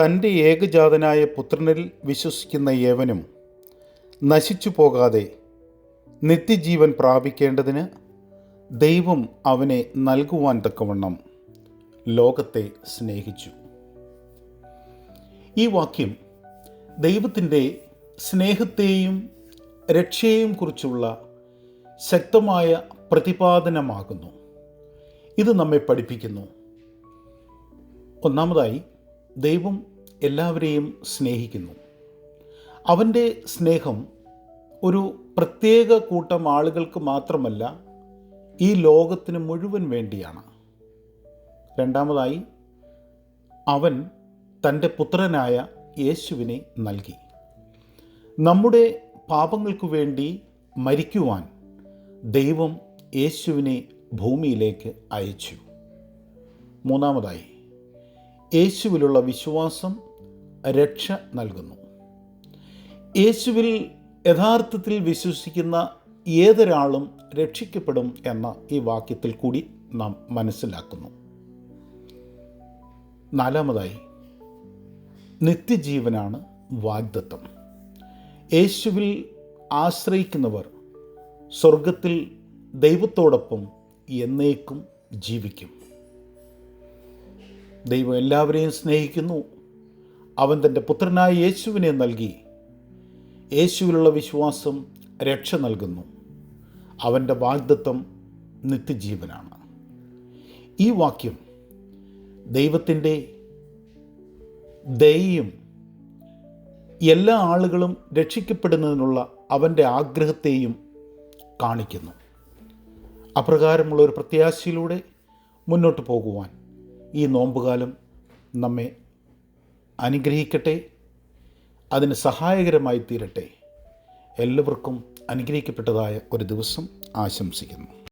തന്റെ ഏകജാതനായ പുത്രനിൽ വിശ്വസിക്കുന്ന ഏവനും നശിച്ചു പോകാതെ നിത്യജീവൻ പ്രാപിക്കേണ്ടതിന് ദൈവം അവനെ നൽകുവാൻ തക്കവണ്ണം ലോകത്തെ സ്നേഹിച്ചു. ഈ വാക്യം ദൈവത്തിന്റെ സ്നേഹത്തെയും രക്ഷയെയും കുറിച്ചുള്ള ശക്തമായ പ്രതിപാദനമാകുന്നു. ഇത് നമ്മെ പഠിപ്പിക്കുന്നു. ഒന്നാമതായി ദൈവം എല്ലാവരെയും സ്നേഹിക്കുന്നു. അവന്റെ സ്നേഹം ഒരു പ്രത്യേക കൂട്ടം ആളുകൾക്ക് മാത്രമല്ല ഈ ലോകത്തിന് മുഴുവൻ വേണ്ടിയാണ്. രണ്ടാമതായി അവൻ തന്റെ പുത്രനായ യേശുവിനെ നൽകി. നമ്മുടെ പാപങ്ങൾക്കു വേണ്ടി മരിക്കുവാൻ ദൈവം യേശുവിനെ ഭൂമിയിലേക്ക് അയച്ചു. മൂന്നാമതായി യേശുവിലുള്ള വിശ്വാസം രക്ഷ നൽകുന്നു. യേശുവിൽ യഥാർത്ഥത്തിൽ വിശ്വസിക്കുന്ന ഏതൊരാളും രക്ഷിക്കപ്പെടും എന്ന ഈ വാക്യത്തിൽ കൂടി നാം മനസ്സിലാക്കുന്നു. നാലാമതായി നിത്യജീവനാണ് വാഗ്ദത്തം. യേശുവിൽ ആശ്രയിക്കുന്നവർ സ്വർഗത്തിൽ ദൈവത്തോടൊപ്പം എന്നേക്കും ജീവിക്കും. ദൈവം എല്ലാവരെയും സ്നേഹിക്കുന്നു. അവൻ തന്റെ പുത്രനായ യേശുവിനെ നൽകി. യേശുവിലുള്ള വിശ്വാസം രക്ഷ നൽകുന്നു. അവന്റെ വാഗ്ദത്വം നിത്യജീവനാണ്. ഈ വാക്യം ദൈവത്തിന്റെ ദയയും എല്ലാ ആളുകളും രക്ഷിക്കപ്പെടുന്നതിനുള്ള അവന്റെ ആഗ്രഹത്തെയും കാണിക്കുന്നു. അപ്രകാരമുള്ള ഒരു പ്രത്യാശയിലൂടെ മുന്നോട്ട് പോകുവാൻ ഈ നോമ്പുകാലം നമ്മെ അനുഗ്രഹിക്കട്ടെ അതിന് സഹായകരമായി തീരട്ടെ. എല്ലാവർക്കും അനുഗ്രഹിക്കപ്പെട്ടതായ ഒരു ദിവസം ആശംസിക്കുന്നു.